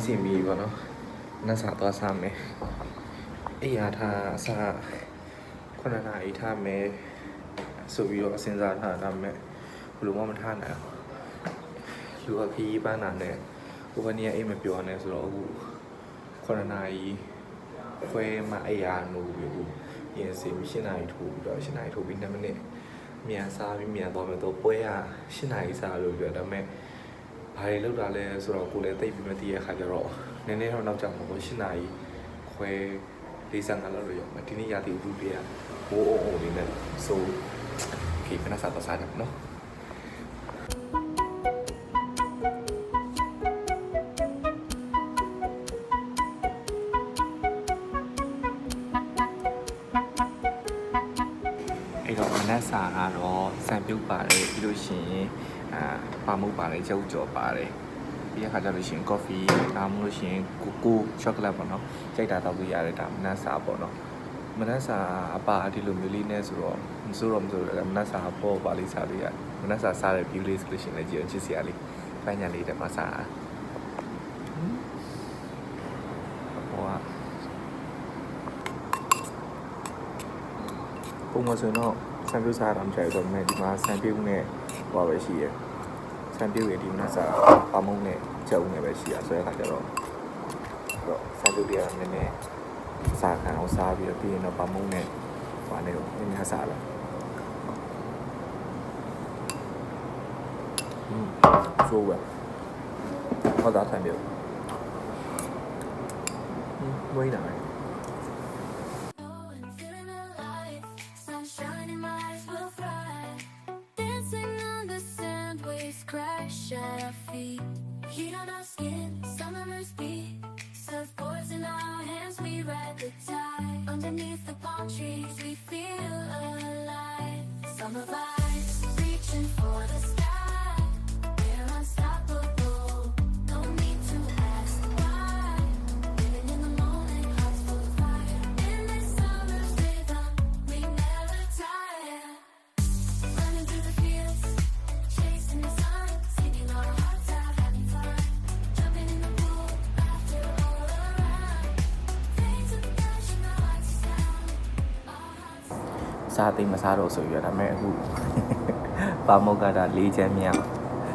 ပြီးစင်ပြီးပေါ့နော်နတ်စာသွားစားမယ်အိယာထားအစားခုနနာအိထားမယ်ဆိုပြီးတော့အစင်စားထားတာမဲ့ဘယ်လိုမှမထားနိုင်ဘူးလူကခီးပန်းတာနဲ့ဟိုဘက်နေရာအိမ်မပြောနဲ့ဆိုတော့အခုခုနနာကြီးခွဲမှအိယာနိုးပြီးဘူးရင်းစင်ရှင်းနိုင်ထိုးပြီးတော့ရှင်းနိုင်ထိုးပြီး2မိနစ်မြန်စားပြီးမြန်သွားမယ်တော့ပွဲကရှင်းနိုင်စားလို့ပြောဒါပေမဲ့ ဘာတွေလောက်တာလဲဆိုတော့ကိုယ်လည်းသိပြီးမသိရခါကျတော့နည်းနည်းတော့နောက်ကျမှာပေါ့7နာရီခွဲ45လောက်လို့ရောက်မယ်ဒီနေ့ရာသီဥတုတွေကဘိုးအုံအုံလေးနဲ့ဆို โอเคเป็นอาสาต่อสายแบบเนาะအဲ့တော့မနက်စာကတော့စံပြုတ်ပါတယ်ပြီးလို့ရှိရင် အာပါမုတ်ပါတယ်ကြောက်ကြော်ပါတယ်ပြီးတဲ့ခါကျလို့ရှိရင် coffee ဒါမှမဟုတ်လို့ရှိရင်ကိုကို chocolate ပေါ့နော်ကြိုက်တာတောက်လို့ရတယ်ဒါမနက်စာပေါ့နော်မနက်စာအပါဒီလိုမျိုးလေးနဲ့ဆိုတော့မစိုးတော့မစိုးတော့မနက်စာပေါ်ပါလေးစားလို့ရမနက်စာစားတဲ့ view လေးဆိုလို့ရှိရင်လည်းကြည့်အောင်ချစ်စရာလေးပန်းညာလေးတက်မှာစားဟိုကပုံမဆိုတော့ ဆန်ပြုတ်စားတာမကြိုက်တော့မယ်ဒီမှာဆန်ပြုတ်နဲ့ဟောပဲရှိရယ်ဆန်ပြုတ်ရဒီမနက်စာပမုံနဲ့ကြောက်နဲ့ပဲရှိရဆိုတဲ့အခါကျတော့တော့ဆန်ပြုတ်တွေကနည်းနည်း စားခံအောင်စားပြီးတော့ပြီးရင်တော့ပမုံနဲ့ဟိုအနေကိုနည်းနည်းစားလာอืมဆိုးပဲဟောတာထိုင်ပြอืมဝိနေတယ် our skin, summer's beat. Surfboards in our hands, we ride the tide. Underneath the palm trees, we feel alive. Summer vibes, စားသိမ်းမစားတော့ဆိုပြီးတော့ဒါပေမဲ့အခုပါမုတ်ကတာ၄ချမ်းမြောက်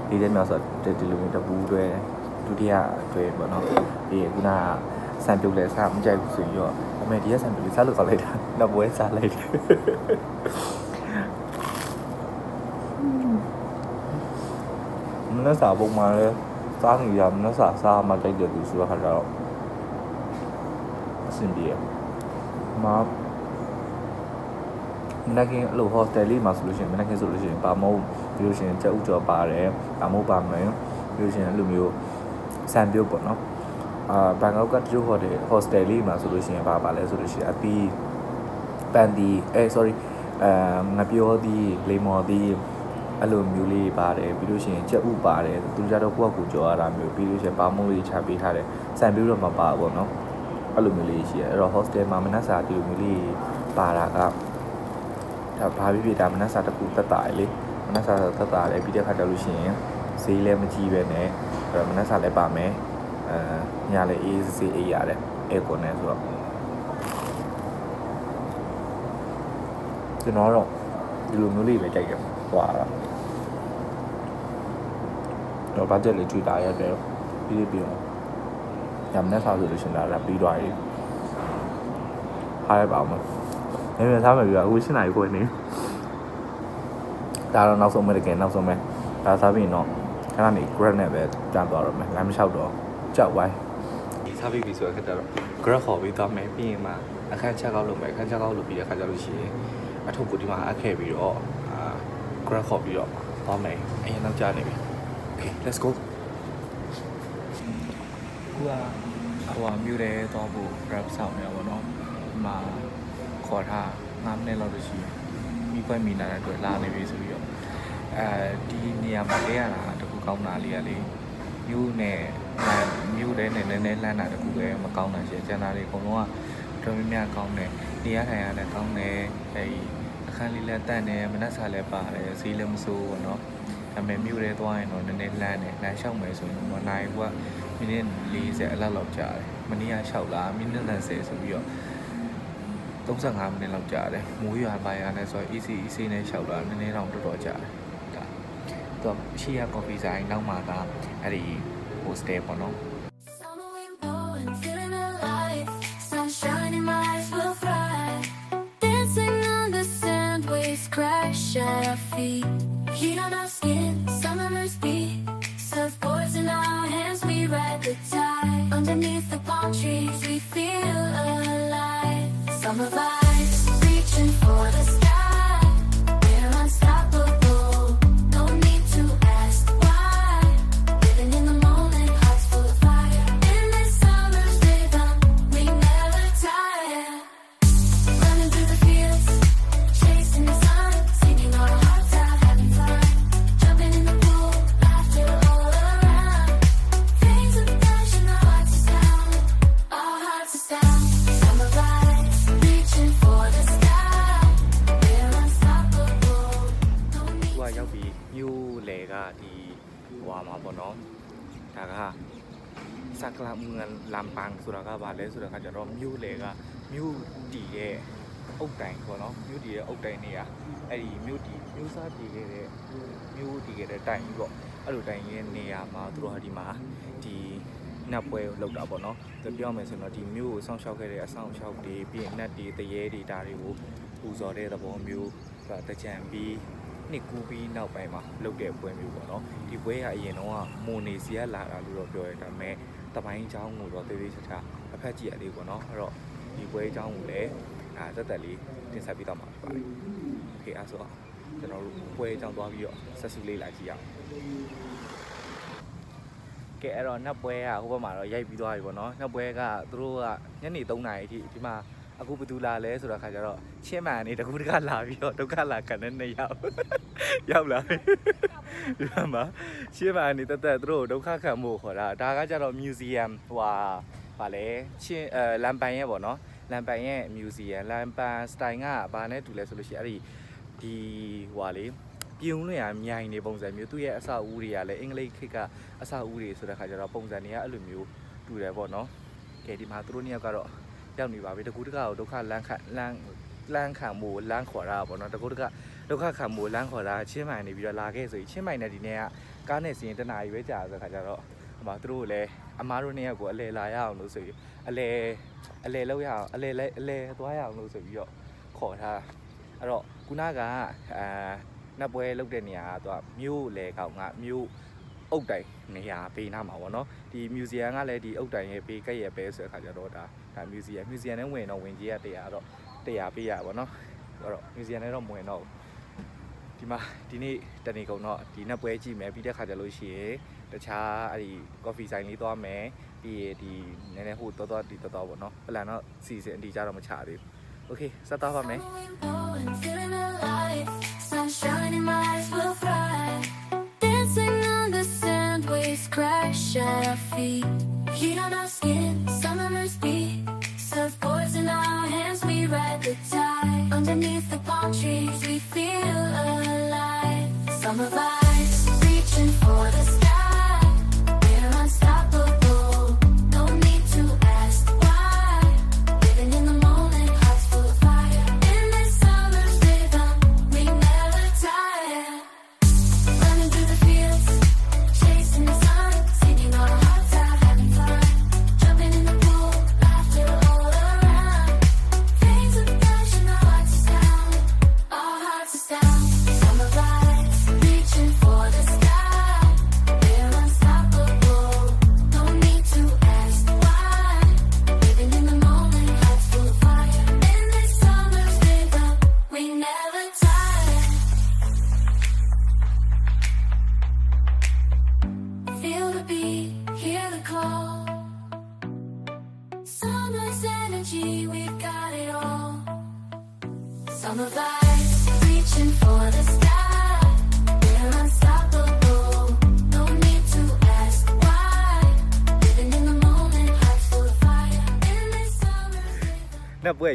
၄ချမ်းမြောက်ဆိုတော့ဒီလိုမျိုးတပူးတွဲဒုတိယတွဲပေါ့နော်ပြီးရင်ခုနကဆန်ပြုတ်လဲစားမကြိုက်ဘူးဆိုပြီးတော့ဒါပေမဲ့ဒီကဆန်ပြုတ်လေးစားလို့ခေါ်လိုက်တာနောက်ပွဲစားလိုက်တယ်မနက်စာပုံမှန်လဲစားနေရမနက်စာစားမှတိုက်တယ်သူဆိုတော့ခါကျတော့အဆင်ပြေတယ်မ မနက်ခင်းအဲ့လို hostel လေးမှာဆိုလို့ရှိရင်မနက်ခင်းဆိုလို့ရှိရင်ပါမုံပြီးလို့ရှိရင်ကြက်ဥကျော်ပါတယ်ပါမုံပါမယ်ပြီးလို့ရှိရင်အဲ့လိုမျိုးစံပြုတ်ပေါ့နော်အာဘန်ကောက်ကတူဟိုတယ် hostel လေးမှာဆိုလို့ရှိရင်ပါပါလဲဆိုလို့ရှိရင်အပီးပန်ဒီအဲ sorry အဲငပြောသည်လေမော်သည်အဲ့လိုမျိုးလေးပါတယ်ပြီးလို့ရှိရင်ကြက်ဥပါတယ်သူကြတော့ကိုယ့်အကူကြော်ရတာမျိုးပြီးလို့ရှိရင်ပါမုံလေးချပေးထားတယ်စံပြုတ်တော့မပါဘူးပေါ့နော်အဲ့လိုမျိုးလေးရှိရအဲ့တော့ hostel မှာမနက်စာဒီလိုမျိုးလေးပါတာက ဒါဘာဖြစ်ဖြစ်ဒါမနက်စာတစ်ခုတက်တာလေမနက်စာတက်တာလေပြီးတဲ့ခါကျလို့ရှိရင်ဈေးလည်းမကြီးပဲနဲ့အဲ့တော့မနက်စာလည်းပါမယ်အဲညလည်းအေးစေးအေးရတယ်အဲကွန်နဲ့ဆိုတော့ကျွန်တော်တော့ဒီလိုမျိုးလေးပဲကြိုက်တယ်ဟွာတာတော့ဘတ်ဂျက်လေးကြွေတာရတယ်ပြီးပြီးတော့ညမနက်စာဆိုလို့ရှိရင်ဒါပြီးသွားပြီဟားရပါအောင် နည်းနည်းစားမယ်ပြအခု၈နာရီခွဲနေဒါတော့နောက်ဆုံးမဲ့တကယ်နောက်ဆုံးမဲ့ဒါစားပြီးတော့ခဏနေ grab နဲ့ပဲကြမ်းသွားတော့မယ်လမ်းမလျှောက်တော့ကြောက်ဝိုင်းဒီစားပြီးပြီဆိုတော့ခက်တော့ grab ခေါ်ပြီးသွားမယ်ပြီးရင်မှအခန်းချက်ကောက်လုပ်မယ်အခန်းချက်ကောက်လုပ်ပြီးတဲ့ခါကျလို့ရှိရင်အထုပ်ကိုဒီမှာအပ်ခဲ့ပြီးတော့အာ grab ခေါ်ပြီးတော့သွားမယ်အရင်နောက်ကျနေပြီ okay let's go ခုကဟိုမြို့တယ်သွားဖို့ grab ဆောင်နေရပါတော့ဒီမှာ ခေါ်ထား9မိနစ်လောက်လို့ရှိရင်မိခွဲမိနာတဲ့အတွက်လာနေပြီဆိုပြီးတော့အဲဒီနေရာမှာလဲရတာတခုကောင်းတာလေးကလေမြို့နဲ့မြို့ထဲနဲ့နည်းနည်းလှမ်းတာတခုပဲမကောင်းတာရှိကျန်တာတွေအကုန်လုံးကတော်တော်များများကောင်းတယ်နေရာထိုင်ရလည်းကောင်းတယ်အဲဒီအခန်းလေးလည်းတန့်တယ်မနက်စာလည်းပါတယ်ဈေးလည်းမစိုးဘူးပေါ့နော်ဒါပေမဲ့မြို့ထဲသွားရင်တော့နည်းနည်းလမ်းတယ်လမ်းလျှောက်မယ်ဆိုရင်တော့နိုင်ကမိနစ်40အလောက်လောက်ကြာတယ်မနေ့ကလျှောက်လာမိနစ်20ဆိုပြီးတော့ 35မိနစ်လောက်ကြာတယ်မိုးရွာပါရနဲ့ဆိုတော့ easy easy နဲ့လျှောက်လာနည်းနည်းတော့တော်တော်ကြာတယ်ဒါတော့ရှေ့က coffee ဆိုင်နောက်မှာကအဲ့ဒီ hostel ပေါ့နော် Summer wind blowing, feeling alive. Sunshine in my eyes will fly. Dancing on the sand, waves crash at our feet. Heat on our skin, summer birds beat. Surfboards in our hands, we ride the tide. တ်တိုင်နေရအဲ့ဒီမြို့တီမြို့စားတီခဲ့တဲ့မြို့တီခဲ့တဲ့တိုင်ကြီးပေါ့အဲ့လိုတိုင်ရဲ့နေရာမှာသူတို့ဟာဒီမှာဒီနတ်ပွဲကိုလုပ်တာပေါ့နော်သူပြောမယ်ဆိုတော့ဒီမြို့ကိုစောင့်ရှောက်ခဲ့တဲ့အဆောင်ရှောက်တွေပြီးရင်နတ်တွေတရေတွေဒါတွေကိုပူဇော်တဲ့သဘောမျိုးဒါတကြံပြီးနှစ်ကူးပြီးနောက်ပိုင်းမှာလုပ်တဲ့ပွဲမျိုးပေါ့နော်ဒီပွဲကအရင်တော့မွန်နေစီကလာတာလို့တော့ပြောရဒါပေမဲ့တပိုင်းအကြောင်းကိုတော့တေးသေးချာချာအဖက်ကြည့်ရလေးပေါ့နော်အဲ့တော့ဒီပွဲအကြောင်းကိုလည်း ဒါသက်သက်လေးတင်ဆက်ပြီးတော့မှာဖြစ်ပါတယ်။ Okay အဲဆိုတော့ကျွန်တော်တို့ပွဲအကြောင်းသွားပြီးတော့ဆက်စုလေးလာကြည့်ရအောင်။ကဲအဲ့တော့နှစ်ပွဲကဟိုဘက်မှာတော့ရိုက်ပြီးသွားပြီပေါ့နော်။နှစ်ပွဲကသူတို့ကညနေ3နာရီအထိဒီမှာအခုဘသူလာလဲဆိုတော့ခါကျတော့ချင်းမှန်နေတကူတကလာပြီးတော့ဒုက္ခလာကန်တဲ့နေရောက်ရောက်လာပြီဒီမှာချင်းမှန်နေတသက်သူတို့ဒုက္ခခံမှုခေါ်တာဒါကကျတော့ museum ဟိုဟာဗာလဲချင်းအဲလမ်ပိုင်ရဲ့ပေါ့နော် လမ်ပန်ရဲ့ museum လမ်ပန် style ကဘာနဲ့တူလဲဆိုလို့ရှိရင်အဲ့ဒီဒီဟိုဟာလေပြုံးလွင်ရမြိုင်နေပုံစံမျိုးသူ့ရဲ့အစအဦးတွေကလည်းအင်္ဂလိပ်ခေတ်ကအစအဦးတွေဆိုတဲ့ခါကျတော့ပုံစံတွေကအဲ့လိုမျိုးတူတယ်ပေါ့နော်ကဲဒီမှာသူတို့နှစ်ယောက်ကတော့ရောက်နေပါပြီတကူတကကိုဒုက္ခလန်းခလန်းလန်းခံမှုလန်းခေါ်တာပေါ့နော်တကူတကဒုက္ခခံမိုးလမ်းခေါ်တာချင်းမိုင်နေပြီးတော့လာခဲ့ဆိုရင်ချင်းမိုင်နဲ့ဒီနေ့ကကားနဲ့စီရင်တနာရီပဲကြာဆိုတဲ့ခါကျတော့ ဟိုမှာသူတို့ကိုလည်းအမားတို့နှစ်ယောက်ကိုအလဲလာရအောင်လို့ဆိုပြီးအလဲအလဲလောက်ရအောင်အလဲလဲအလဲသွားရအောင်လို့ဆိုပြီးတော့ခေါ်ထားအဲ့တော့ခုနကအာနတ်ပွဲလုတ်တဲ့နေရာကသူကမြို့လေကောင်ကမြို့အုတ်တိုင်နေရာပေးနာမှာပေါ့နော်ဒီ museum ကလည်းဒီအုတ်တိုင်ရဲ့ပေးကက်ရဲ့ပဲဆိုတဲ့ခါကျတော့ဒါဒါ museum museum နဲ့ဝင်တော့ဝင်ကြီးကတရားတော့တရားပေးရပါတော့နော်အဲ့တော့ museum နဲ့တော့မဝင်တော့ဘူး ဒီမှာဒီနေ့တနေကုန်တော့ဒီနောက်ပွဲကြည့်မယ်ပြီးတဲ့ခါကျလို့ရှိရင်တခြားအဲ့ဒီ coffee ဆိုင်လေးသွားမယ်ပြီးရဒီနည်းနည်းဟိုတော်တော်ဒီတော်တော်ပေါ့နော်ပလန်တော့စီစဉ်အတီကြတော့မချသေးဘူး okay စတားပါမယ် Sunshine in my eyes will fly Dancing on the sand waves crash at our feet Heat on our skin, summer's beat Surfboards in our hands, we ride the tide Underneath the palm trees, we feel summer vibe.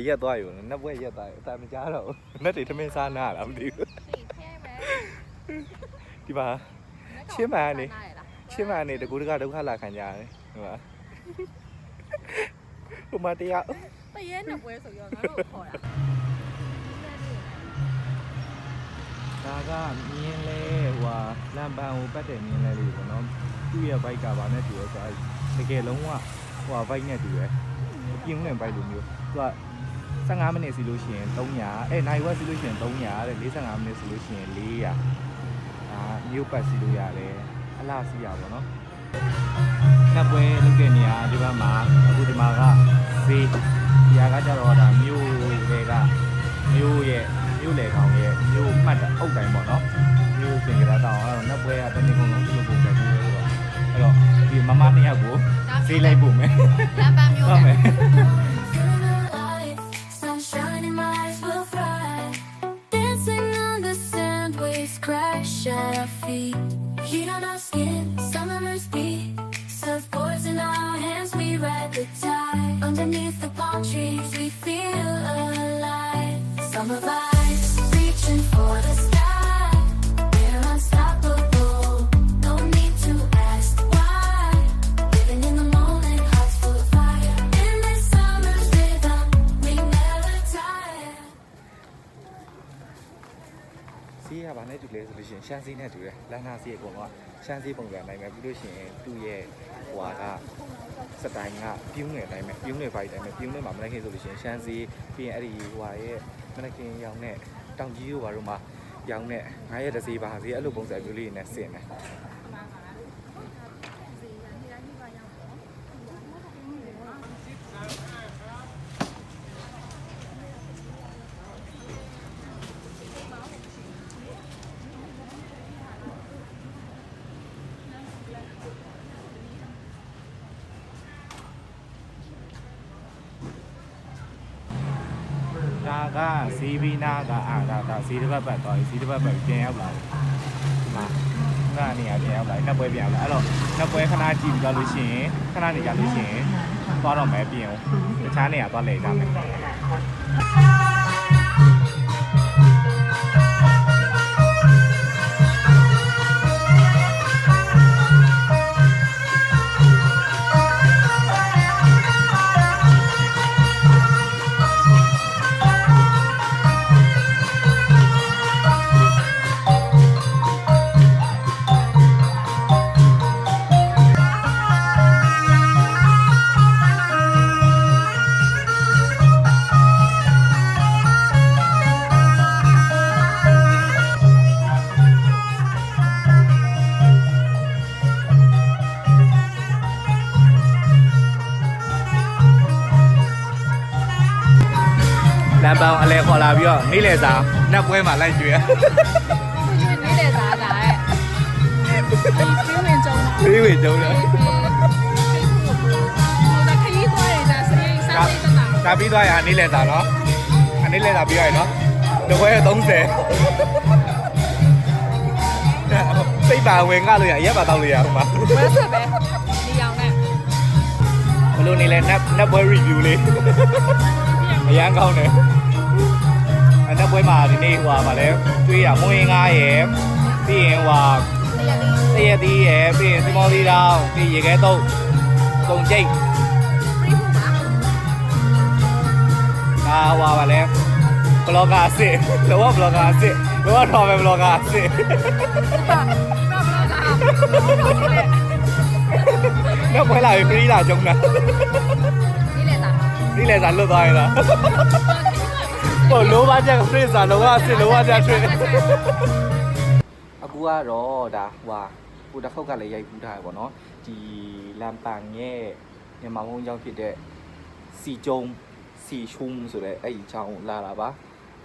ရက်သွားอยู่နက်ပွဲရက်သွားအတမကြားတော့ဘူးနက်တွေထမင်းစားနာလားမသိဘူးစိတ်ထဲမယ်ဒီဒီပါချင်းမကနေချင်းမကနေတကူတကဒုက္ခလာခံကြရတယ်ဟိုပါဟိုမှာတရားတရဲနှစ်ပွဲဆိုရောငါတို့ခေါ်တာဒါကမြင်းလဲဟိုဟာလမ်းပန်းကိုပတ်တဲ့မြင်းလဲလေးပေါ့နော်သူ့ရဲ့ဘိုက်ကဗာနဲ့တူရဲဆိုတကယ်လုံးဝဟိုဟာဘိုက်နဲ့တူရဲပြင်းဝင်ဘိုက်လိုမျိုးသူက 15မိနစ်စီလို့ရှိရင်300အဲနိုင်ဝက်စီလို့ရှိရင်300တဲ့45မိနစ်စီလို့ရှိရင်400ဒါမြို့ပတ်စီလို့ရတယ်အလားစီရပါတော့နတ်ပွဲလုပ်တဲ့နေရာဒီဘက်မှာအခုဒီမှာကဈေးဒီဟာကကြတော့ဒါမြို့တွေကမြို့ရဲ့မြို့လေကောင်ရဲ့မြို့မှတ်တဲ့အုတ်တိုင်းပေါ့နော်မြို့စင်ကြတာတောင်အဲ့တော့နတ်ပွဲကတနေ့ကုန်လုံးဒီလိုပုံစံမျိုးပဲဆိုတော့အဲ့တော့ဒီမမနှစ်ယောက်ကိုဈေးလိုက်ဖို့မယ်လမ်းပန်းမျိုးဟု ရှိရင်ရှမ်းစီးနဲ့တူတယ်လမ်းနာစီးအကုန်လုံးကရှမ်းစီးပုံစံနိုင်မယ်ပြီးလို့ရှိရင်သူ့ရဲ့ဟွာကစတိုင်ကပြုံးနေတိုင်းပဲပြုံးနေပါတိုင်းပဲပြုံးနေမှာမနေ့ကဆိုလို့ရှိရင်ရှမ်းစီးပြီးရင်အဲ့ဒီဟွာရဲ့မနေ့ကရောင်းတဲ့တောင်ကြီးတို့ဘာတို့မှာရောင်းတဲ့ငါရဲ့တစ်စီးပါစီအဲ့လိုပုံစံမျိုးလေးနဲ့ဆင်တယ်ဒါကစီးဘီနာက အာဒါဒါစီးတစ်ပတ်ပတ်သွားပြီစီးတစ်ပတ်ပတ်ပြန်ရောက်လာတယ်ဒီမှာနာနေရပြန်ရောက်လာနှစ်ပွဲပြန်ရောက်လာအဲ့တော့နှစ်ပွဲခဏကြည့်ပြီးသွားလို့ရှိရင်ခဏနေကြလို့ရှိရင်သွားတော့မယ်ပြင်အောင်တခြားနေရာသွားလဲကြမယ် ပြီးတော့နေ့လယ်စာနတ်ပွဲမှာလိုက်ကျွေးနေလေသားတာတဲ့ဒီပြင်းဝင်ကြုံတာသေးဝေကျုံတယ်ဟိုဒါခရီးသွားရတာစရိတ်စားစိတ်တတာဒါပြီးသွားရနေ့လယ်စာနော်အနေ့လယ်စာပြီးရရင်နော်တပွဲ30စိတ်ပါဝင်ကလို့ရရက်ပါတောက်လို့ရဟိုမှာဘယ်ဆက်ပဲဒီအောင်နဲ့ဘလို့နေလဲနတ်နတ်ပွဲ review လေးအရန်ကောင်းတယ် အနတ်ပွဲမှာဒီနေ့ဟိုပါလဲကျွေးရမွေးငားရယ်ပြီးရင်ဟိုတရားလေးတရသီးရယ်ပြီးရင်သမောသီးတောင်းပြီးရေခဲတုပ်ကုံကျိတ်ပြဖို့ပါဒါဟွာပါလဲဘလော့ဂါအစ်စ်လောကဘလော့ဂါအစ်စ်လောကတော့ပဲဘလော့ဂါအစ်စ်ဘာဘာဘာကဘာလဲနောက်ပွဲလာပြီခရီးလာကြုံတာဒီလေသားဒီလေစာလွတ်သွားရင်လား ဟိုလိုပါချက်ခရီးစာလောကအစ်စ်လောကချက်ထွေးအခုကတော့ဒါဟွာဟိုတစ်ခေါက်ကလည်းရိုက်ကူးထားရပေါ့နော်ဒီလမ်ပန်ရဲ့မြန်မာဘုံကျောင်းဖြစ်တဲ့စီကျုံစီချုံဆိုတဲ့အဲ့ဒီကျောင်းလာတာပါ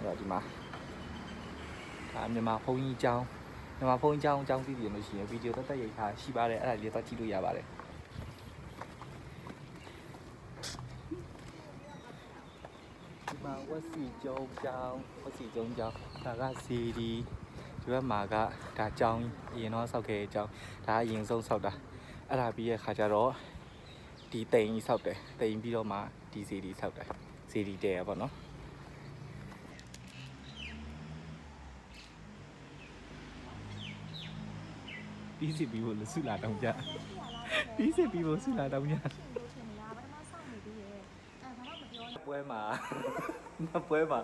အဲ့တော့ဒီမှာဒါမြန်မာဘုံကြီးကျောင်းမြန်မာဘုံကျောင်းကျောင်းသိတယ်လို့ရှိရင်ဗီဒီယိုတက်တက်ရိုက်ထားရှိပါတယ်အဲ့ဒါလေးတော့ကြည့်လို့ရပါတယ်ဒီမှာ ဝက်စီကျုံကျောင်းဝက်စီကျုံကျောင်းဒါကစီဒီဒီဘက်မှာကဒါကျောင်းအရင်တော့ဆောက်ခဲ့တဲ့ကျောင်းဒါအရင်ဆုံးဆောက်တာအဲ့ဒါပြီးရဲ့ခါကျတော့ဒီတိမ်ကြီးဆောက်တယ်တိမ်ပြီးတော့မှဒီစီဒီဆောက်တယ်စီဒီတဲရပါတော့တီးစစ်ပြီးဖို့လူစုလာတောင်းကြတီးစစ်ပြီးဖို့စုလာတောင်းကြပွဲမှာ နပွဲမှာ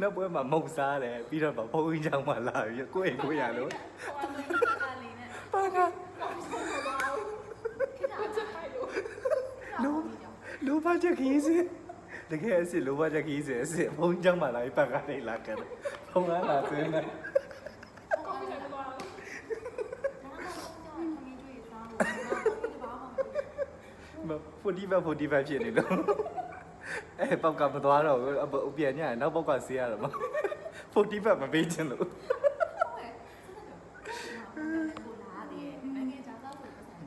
နပွဲမှာမုတ်စားတယ်ပြီးတော့ဘုန်းကြီးကျောင်းမှာလာပြီးကိုယ့်အိမ်ကိုရလို့ပါကလူလူပါချက်ခီးစစ်တကယ်အစ်စ်လူပါချက်ခီးစစ်အစ်စ်ဘုန်းကြီးကျောင်းမှာလာပြီးပတ်ကနေလာကြတယ်ဘုန်းကလာသွင်းတယ်မ45 45ဖြစ်နေလို့ အဲပေါက်ကမသွားတော့ဘူးအပြန်ညနောက်ပေါက်ကဆေးရတော့မ45မပေးချင်လို့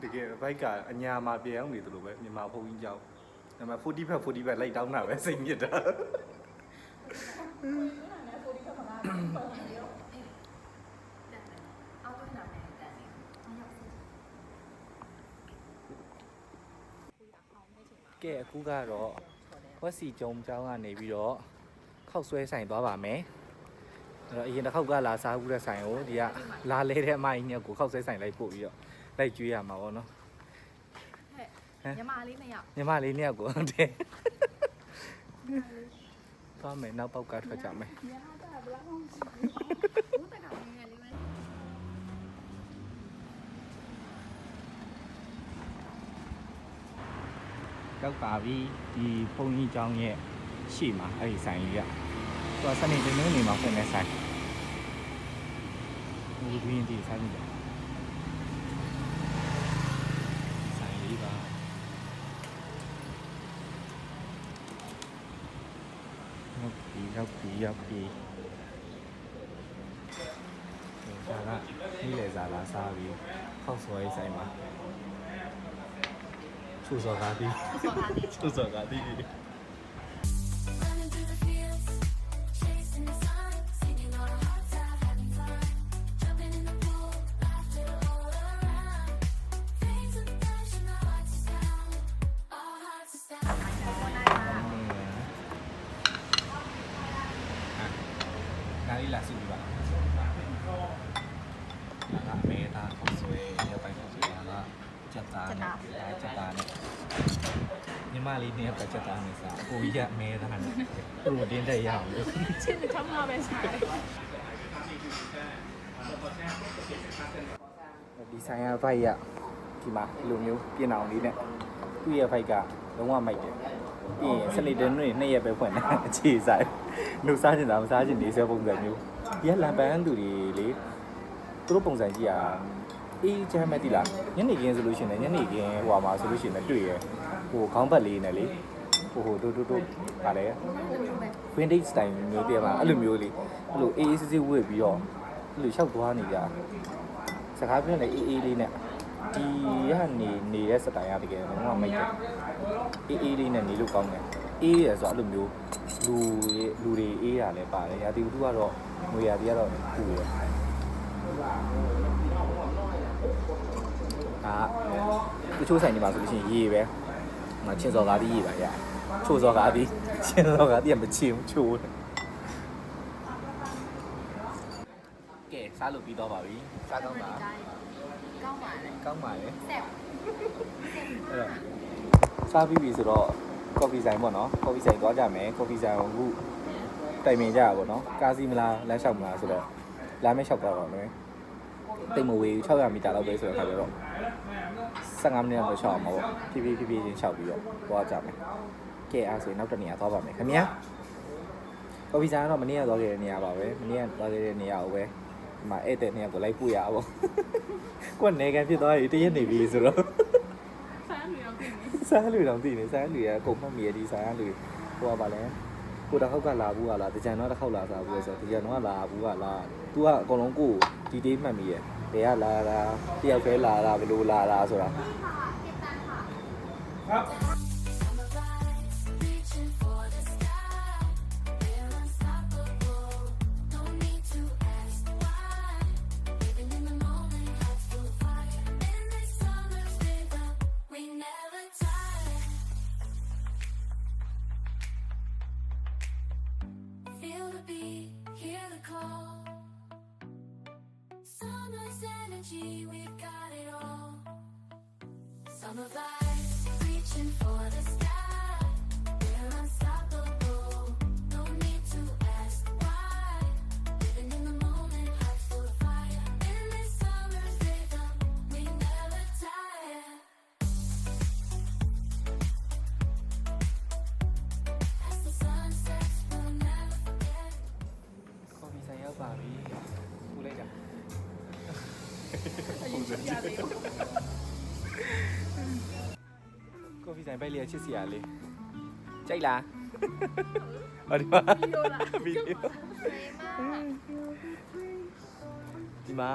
တကယ်ဘိုက်ကအညာမှာပြန်အောင်နေတယ်လို့ပဲမြန်မာဖုန်းကြီးကြောင်းဒါပေမဲ့45 45လိုက်တောင်းတာပဲစိတ်ညစ်တာကဲအခုကတော့ ဝက်စီကြုံကျောင်းကနေပြီးတော့ခောက်ဆွဲဆိုင်သွားပါမယ်အဲ့တော့အရင်တစ်ခေါက်ကလာစားဘူးတဲ့ဆိုင်ကိုဒီကလာလဲတဲ့အမကြီးညကိုခောက်ဆွဲဆိုင်လိုက်ပို့ပြီးတော့လိုက်ကျွေးရမှာပေါ့နော်ညီမလေးနှစ်ယောက်ညီမလေးနှစ်ယောက်ကိုဟုတ်တယ်သွားမယ်နောက်ပေါက်ကထွက်ကြမယ် ဘူးတကောင်ငယ်လေးပဲ ရောက်ပါပြီဒီဘုံကြီးကျောင်းရဲ့ရှေ့မှာအဲ့ဒီဆိုင်ကြီးကသူကစနေတင်းနေမှာဖွင့်နေဆိုင်ဘူးဒီရင်ဒီဆိုင်ကြီးဆိုင်လေးပါရောက်ပြီရောက်ပြီရောက်ပြီဒါကနေ့လေစားလာစားပြီးခောက်ဆွဲဆိုင်မှာ ချူစော်ကားတီးဆောကားလေးချူစော်ကားတီး Running ဆိုင်ရဖိုက်ရဒီမှာဒီလိုမျိုးပြင်အောင်လေးနဲ့သူ့ရဲ့ဖိုက်ကလုံးဝမိုက်တယ်ပြီးရင်စနေတနေ့နှစ်ရက်ပဲဖွင့်တယ်အခြေဆိုင်လူစားချင်တာမစားချင်နေစဲပုံစံမျိုးဒီကလန်ပန်းသူတွေလေသူတို့ပုံစံကြီးอ่ะအေးချမ်းမဲ့တိလားညနေခင်းဆိုလို့ရှိရင်လည်းညနေခင်းဟိုမှာဆိုလို့ရှိရင်လည်းတွေ့ရဟိုခေါင်းဘက်လေးနဲ့လေဟိုဟိုတို့တို့တို့ဗါလဲ vintage style မျိုးတည်းပါအဲ့လိုမျိုးလေးအဲ့လိုအေးအေးဆေးဆေးဝတ်ပြီးတော့အဲ့လိုလျှောက်သွားနေကြ စကားပြောနေအေးအေးလေးနဲ့ဒီကနေနေတဲ့စတိုင်ရတကယ်တော့မိုက်တယ်အေးအေးလေးနဲ့နေလို့ကောင်းတယ်အေးရဆိုအဲ့လိုမျိုးလူလူတွေအေးရလဲပါတယ်ရာဒီဥတုကတော့ငွေရာဒီကတော့ပူရအာတချို့ဆိုင်တွေမှာဆိုလို့ရှိရင်ရေပဲမချင်းစော်ကားပြီးရေပါရချိုးစော်ကားပြီးချင်းစော်ကားပြီးမချင်းချိုးတယ်ကဲ စားလို့ပြီးတော့ပါပြီစားကောင်းပါကောင်းပါလေကောင်းပါလေဆက်အဲ့တော့စားပြီးပြီဆိုတော့ကော်ဖီဆိုင်ပေါ့နော်ကော်ဖီဆိုင်သွားကြမယ်ကော်ဖီဆိုင်ကိုအခုတိုင်ပင်ကြရပါတော့နော်ကားစီးမလားလမ်းလျှောက်မလားဆိုတော့လမ်းမဲလျှောက်သွားတော့မယ်တိတ်မဝေး600မီတာလောက်ပဲဆိုတော့ခါကြတော့15မိနစ်လောက်လျှောက်အောင်ပါပေါ့ဖြည်းဖြည်းဖြည်းဖြည်းချင်းလျှောက်ပြီးတော့သွားကြမယ်ကဲအားဆိုရင်နောက်တစ်နေရာသွားပါမယ်ခင်ဗျာကော်ဖီဆိုင်ကတော့မနေ့ကသွားခဲ့တဲ့နေရာပါပဲမနေ့ကသွားခဲ့တဲ့နေရာကိုပဲ ဒီမှာဧည့်သည်နေရာကိုလိုက်ပို့ရအောင်ကိုကနေကန်ဖြစ်သွားပြီတရက်နေပြီဆိုတော့ဖမ်းနေတော့ပြင်နေစားလူတောင်သိနေစားလူရအကုန်မှတ်မိရဒီစားလူဟိုကပါလဲကိုတစ်ခေါက်ကလာဘူးကလားတကြံတော့တစ်ခေါက်လာစားဘူးဆိုတော့တကြံတော့လာဘူးကလား तू ကအကုန်လုံးကိုဒီတေးမှတ်မိရဘယ်ကလာတာတယောက်တည်းလာတာဘယ်လိုလာတာဆိုတာ Summer Summer vibes, reaching for the sky. We're unstoppable. No need to ask why. Living in the moment, heart full of fire. In this summer's rhythm, we never tire. As the sun sets, we'll never forget. ကော်ဖီဆိုင်ရောက်ပါပြီပူလိုက်တာ အရင်ချပြသေးဘူး ကော်ဖီဆိုင်ပိုက်လေးချစ်စရာလေးကြိုက်လားဟုတ်တယ်ပါဗီဒီယိုလားဗီဒီယိုဒီမှာ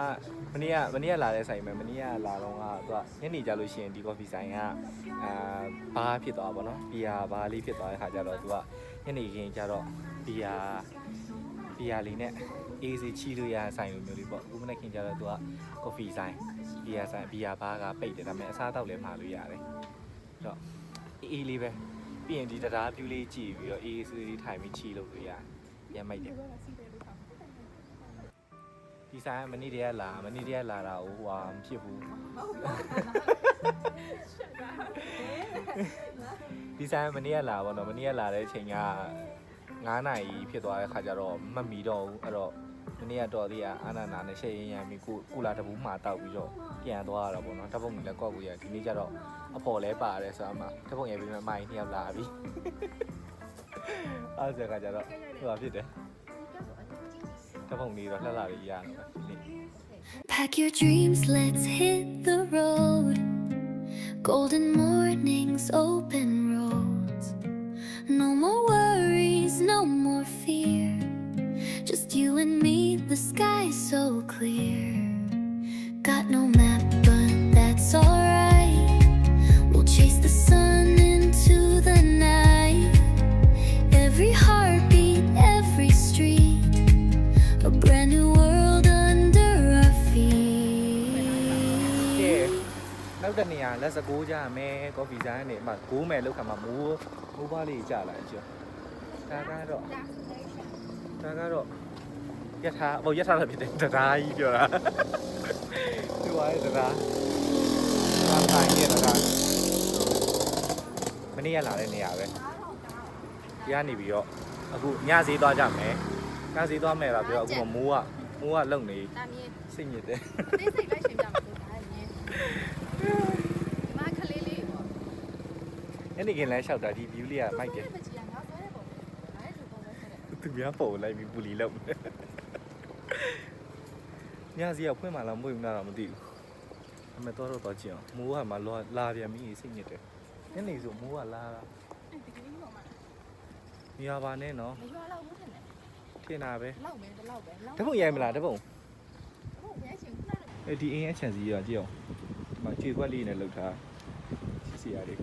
မနေ့ကမနေ့ကလာတဲ့ဆိုင်မယ်မနေ့ကလာတော့ကသူကညနေကြလို့ရှိရင်ဒီကော်ဖီဆိုင်ကအာဘားဖြစ်သွားပါတော့ဘီယာဘားလေးဖြစ်သွားတဲ့ခါကျတော့သူကညနေခင်းကျတော့ဘီယာဘီယာလေးနဲ့အေးစီချီလို့ရတဲ့ဆိုင်လိုမျိုးလေးပေါ့အခုမနေ့ခင်းကျတော့သူကကော်ဖီဆိုင် ဘီယာဆိုင်ဘီယာဘားကပိတ်တယ်ဒါပေမဲ့အစားအသောက်လည်းမှာလို့ရတယ်အဲ့တော့အေးအေးလေးပဲပြီးရင်ဒီတရားပြူလေးကြည့်ပြီးတော့အေးအေးဆေးဆေးထိုင်ပြီးချီလို့လို့ရတယ်ရမ်းမိုက်တယ်ဒီဆိုင်ကမနေ့တည်းကလာမနေ့တည်းကလာတာဟိုဟာမဖြစ်ဘူးဒီဆိုင်ကမနေ့ကလာပါတော့မနေ့ကလာတဲ့အချိန်က9နာရီဖြစ်သွားတဲ့ခါကျတော့မတ်မီတော့ဘူးအဲ့တော့ မနေ့ကတော့ဒီကအာနာနာနဲ့ရှေ့ရင်ရံပြီးကိုကူလာတပူးမှာတောက်ပြီးတော့ပြန်သွားရတာပေါ့နော်တပုတ်ကြီးလည်းကောက်ကိုရဒီနေ့ကျတော့အဖော်လဲပါတယ်ဆိုတော့မှတပုတ်ရပြီးမှမိုင်းနှစ်ယောက်လာပြီအဲ့ဒါကကျတော့ဟိုဟာဖြစ်တယ်တပုတ်ကြီးတော့လှလှလေးရတော့ဒီနေ့ Pack your dreams, let's hit the road. Golden mornings, open roads. No more worries, no more fear. Just you and me, the sky's so clear. Got no map, but that's alright. We'll chase the sun into the night. Every heartbeat, every street. A brand new world under our ကဲ feet. နောက်တဲ့နေရာလက်စကိုးကြမယ်ကော်ဖီဆိုင်ကနေမှဂိုးမယ်လောက်ခါမှမိုးမိုး ပွားလေးကြာလာကျော်ဒါကတော့ဒါကတော့ယထာဟိုယထာလည်းဖြစ်တယ်တရားကြီးပြောတာသူကရဲ့တရားဘာဆိုင်ရဲ့တရားမနေ့ကလာတဲ့နေရာပဲဒီကနေပြီးတော့အခုညဈေးသွားကြမယ်ညဈေးသွားမယ်လားပြောအခုမိုးကမိုးကလုံနေတာမြင်စိတ်ညစ်တယ်အသေးစိတ်လိုက်ရှင်းပြမှာလို့ဒါမြင်ဒီမှာခလေးလေးပေါ့ညနေခင်းလမ်းလျှောက်တာဒီ view လေးကမိုက်တယ်ပကြီးကငါဆွဲတဲ့ပုံဒါလည်းလူပုံပဲဆက်တယ်သူများပေါ်လိုက်ပြီးပူလီလောက်မယ် ညစီကဖွင့်မှလားမဖွင့်ဘူးလားတော့မသိဘူးအမေတော့တော့ကြည့်အောင်မိုးကမှလာလာပြန်ပြီစိတ်ညစ်တယ်ညနေဆိုမိုးကလာတာအဲ့ဒီကလေးပေါ်မှာမရပါနဲ့နော်မရွာတော့ဘူးထင်တယ်ထင်တာပဲလောက်မယ်တော့လောက်ပဲလောက်တပုံရိုက်မလားတပုံဟုတ်ရဲရှင်ခုနကအဲဒီအင်းအချန်စီကကြည့်အောင်ဒီမှာခြေခွက်လေးနဲ့လှုပ်ထားစီစီရတယ်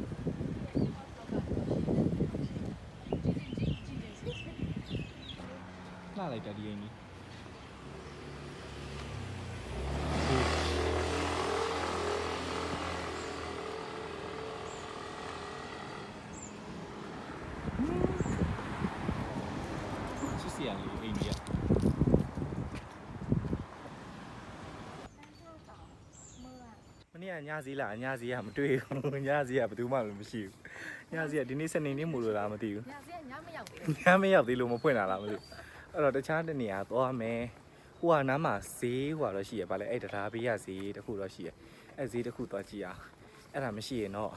လာလိုက်တာဒီအင်းကြီး ရာလေးအိန္ဒိယမနေ့ကညစည်းလားညစည်းကမတွေ့ဘူးညစည်းကဘယ်သူမှလည်းမရှိဘူးညစည်းကဒီနေ့စနေနေ့မို့လို့လားမသိဘူးညစီကညမရောက်ဘူးညမရောက်သေးလို့မဖွင့်တာလားမသိဘူးအဲ့တော့တခြားတနေရာသွားမယ်ဟိုကနားမှာဈေးဟိုကတော့ရှိရပါလေအဲ့တရားဘေးရဈေးတစ်ခုတော့ရှိရအဲ့ဈေးတစ်ခုသွားကြည့်အောင်အဲ့ဒါမရှိရင်တော့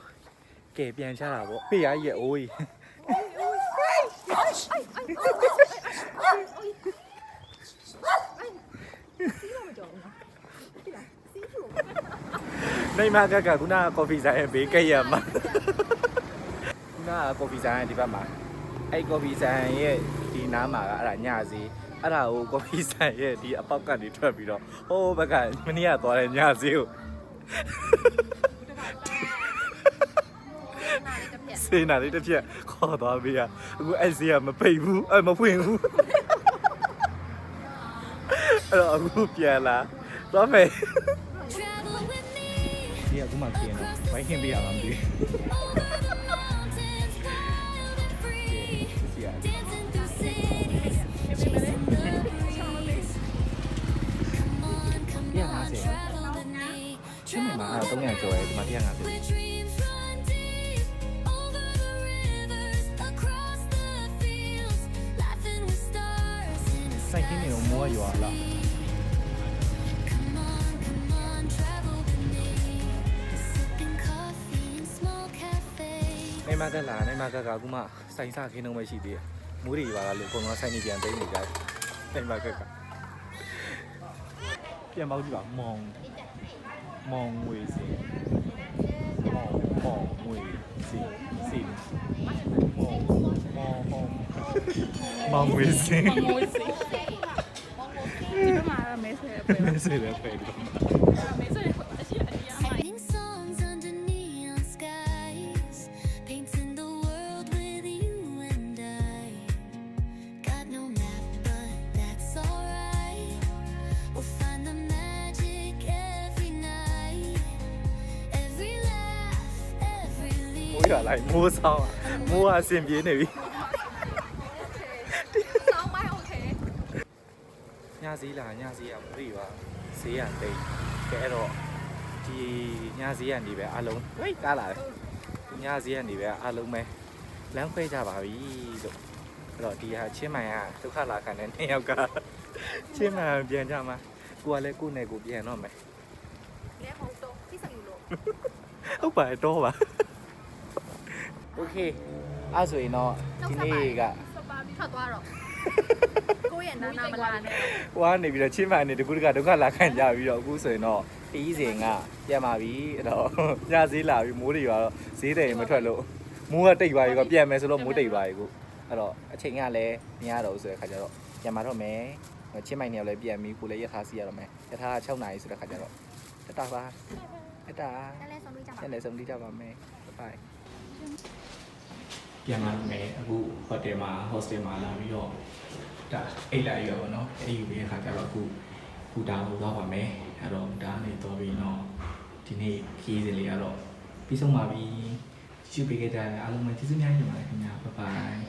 ကဲပြန်ချတာပေါ့ဖေးရရဲ့အိုးကြီးစီးတော့မကြောက်ဘူးနော်ဒီလားစီးလို့ နိုင်မကကခုနကကော်ဖီဆိုင်ရဲ့ဘေးကက်ရမှာခုနကကော်ဖီဆိုင်ရဲ့ဒီဘက်မှာအဲ့ကော်ဖီဆိုင်ရဲ့ဒီနားမှာကအဲ့ဒါညစီအဲ့ဒါကိုကော်ဖီဆိုင်ရဲ့ဒီအပေါက်ကနေထွက်ပြီးတော့ဟိုးဘက်ကမနေ့ကသွားတဲ့ညစီကိုနာလေးတစ်ပြက်စေးနာလေးတစ်ပြက်ခေါ်သွားပေးရအခုအဲ့စီကမပိတ်ဘူးအဲ့မဖွင့်ဘူး રૂપિયાલા તમે ဒီကခုမှပြင်တော့ဝိုင်းခင်ပြရမှာမသိဘူး150ချင်းမှာ300ကျော်တယ်ဒီမှာ150ိုက်ခင်းနေတော့မိုးရွာလာ cafes. နိုင်မကလာနိုင်မကကအခုမှစိုင်စခင်းတော့မရှိသေးတယ်မိုးတွေရွာလာလို့ကိုယ်ကစိုင်နေပြန်သိနေကြတယ်နိုင်မကကပြန်ပေါက်ကြည့်ပါမောင်မောင်ငွေစင်မောင်မောင်ငွေစင်စင်မောင်မောင်မောင်မောင်ငွေစင်မမိုးစီဒီမှာမဲဆွဲပဲမင်းစရပဲ လိုက်မိုးဆောင်းမိုးကအဆင်ပြေနေပြီ ဆောင်းမိုင်းโอเค ညစည်းလာညစည်းရမိုးတွေရွာဈေးရတိတ်ကဲအဲ့တော့ဒီညစည်းရနေပဲအလုံးဝိတ်ကားလာတယ်ဒီညစည်းရနေပဲအလုံးပဲလမ်းခွဲကြပါပြီလို့အဲ့တော့ဒီဟာချင်းမိုင်ကဒုက္ခလာခံတဲ့နှစ်ယောက်ကချင်းမိုင်ပြန်ကြမှာကိုကလည်းကိုယ်နဲ့ကိုပြန်တော့မယ် လဲဟုတ်တော့ဒီစယူလို့ ဟုတ်ပါရဲ့တော့ပါ โอเคအဲ့ဆိုရင်တော့ဒီနေ့က စပါပြီးထွက်သွားတော့ကိုယ့်ရဲ့နာနာမလာနဲ့ ဟိုကနေပြီးတော့ချင်းမိုင်နေတကူတကဒုက္ခလာခံကြပြီးတော့အခုဆိုရင်တော့တီးစဉ်ကပြန်ပါပြီအဲ့တော့ညဈေးလာပြီမိုးတွေရွာတော့ဈေးတယ်မထွက်လို့မိုးကတိတ်သွားပြီကပြန်မယ်ဆိုတော့မိုးတိတ်သွားပြီကိုအဲ့တော့အချိန်ကလည်းမရတော့ဘူးဆိုတဲ့ခါကျတော့ပြန်มาတော့မယ်ချင်းမိုင်နေလည်းပြန်ပြီးကိုလည်းရထားစီရတော့မယ်ရထားက6နာရီဆိုတဲ့ခါကျတော့တတပါတတ လဲလဲဆုံးပြီးကြပါ ပြန်လည်းဆုံးတိကြပါမယ်ဘိုင် ပြန်လာမယ်အခုဟိုတယ်မှာ hostel မှာလာပြီးတော့ဒါအိတ်လိုက်ရောပေါ့နော်အဲ့ဒီပြီးတဲ့ခါကျတော့အခုခုဒါကိုသွားပါမယ်အဲ့တော့ဒါနေတော့ပြီးတော့ဒီနေ့ခီးစဉ်လေးကတော့ပြီးဆုံးပါပြီရှုပေးခဲ့ကြတဲ့အားလုံးပဲကျေးဇူးများတင်ပါတယ်ခင်ဗျာဘိုင်ဘိုင်